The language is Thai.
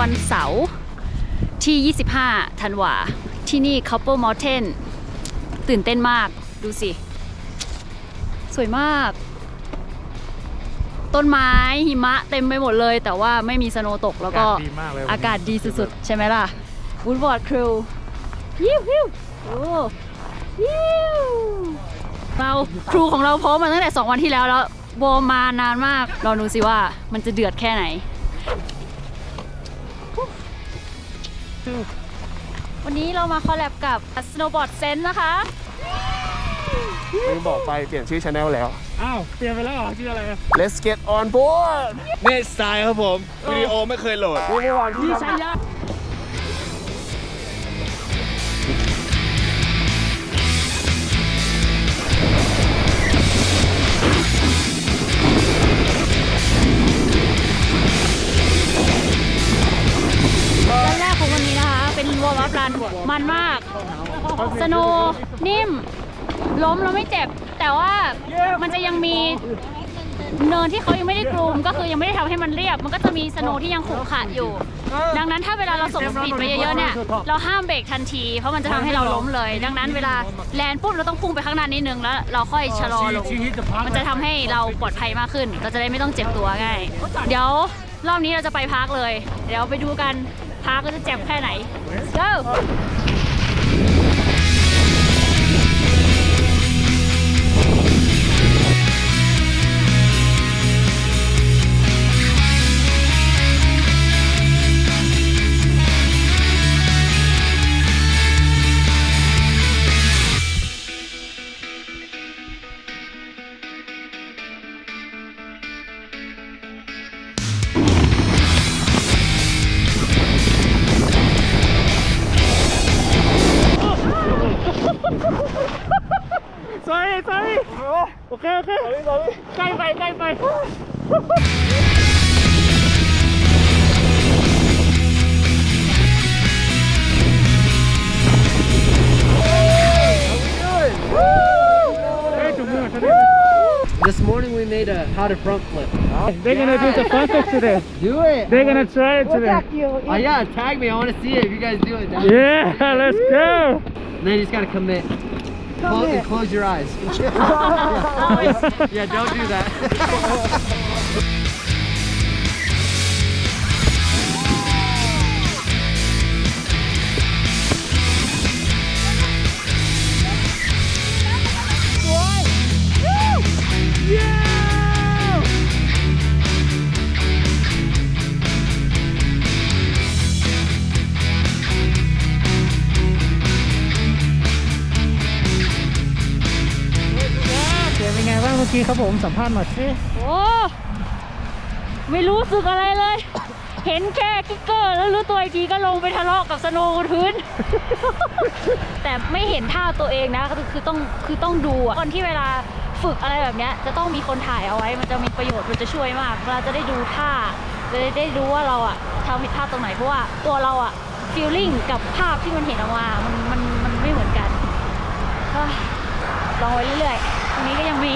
วันเสาร์ที่ 25 ธันวา ที่นี่ Couple Mountain ตื่นเต้นมาก ดูสิ สวยมาก ต้นไม้หิมะเต็มไปหมดเลย แต่ว่าไม่มีสโนว์ตกแล้วก็ดีมากเลย อากาศดีสุดๆ ใช่ไหมล่ะวูดบอร์ดครูยิวยิวโอ้ยิวเราครูของเราพร้อมมาตั้งแต่ 2 วันที่แล้วแล้ววอร์มมานานมากลองดูสิว่ามันจะเดือดแค่ไหน วันนี้เรามาคอลแลบกับ Snowboard Sense นะคะ ลืมบอกไปเปลี่ยนชื่อช anel แล้ว อ้าว เปลี่ยนไปแล้วเหรอชื่ออะไร Let's get on board เนตสไตล์ครับผมวิดีโอไม่เคยโหลดนี่เมื่อวานที่ใช้ยาก มันมาก สโนว์นิ่ม ล้มแล้วไม่เจ็บ แต่ว่ามันจะยังมีเนินที่เขายังไม่ได้กรูมก็คือยังไม่ได้ทำให้มันเรียบ มันก็จะมีสโนว์ที่ยังขรุขระอยู่ ดังนั้นถ้าเวลาเราส่งสปีดไปเยอะๆเนี่ยเราห้ามเบรกทันทีเพราะมันจะทำให้เราล้มเลย ดังนั้นเวลาแลนด์ปุ๊บเราต้องพุ่งไปข้างหน้านิดนึงแล้ว เราค่อยชะลอลงมันจะทำให้เราปลอดภัยมากขึ้น เราจะได้ไม่ต้องเจ็บตัวง่ายเดี๋ยวรอบนี้เราจะไปพักเลย เดี๋ยวไปดูกัน พากก็จะเจ็บแค่ไหน go This morning we made a how to front flip. Oh, They're gonna do the front flip today. Do it. They're gonna try it today. Oh yeah, tag me. I wanna see it if you guys do it. Yeah, let's go. Then you just gotta commit. Close, and close your eyes. yeah. yeah, don't do that. อกี้ครับผมสัมภาษณ์หน่อยสิโอ้ไม่รู้สึกอะไรเลย เห็นแค่คิกเกอร์แล้วรู้ตัวอีกทีก็ลงไปทะเลาะกับสโนว์บนพื้น แต่ไม่เห็นท่าตัวเองนะคือคือต้องคือต้องดูอะคนที่เวลาฝึกอะไรแบบเนี้ยจะต้องมีคนถ่ายเอาไว้ มันจะมีประโยชน์มันจะช่วยมากเวลาจะได้ดูท่าจะได้ได้รู้ว่าเราอะทำผิดพลาดตรงไหนเพราะว่าตัวเราอะฟีลลิ่งกับภาพที่มันเห็นออกมามันมันมันไม่เหมือนกันก็ลองไว้เรื่อยๆตรงนี้ก็ยังมี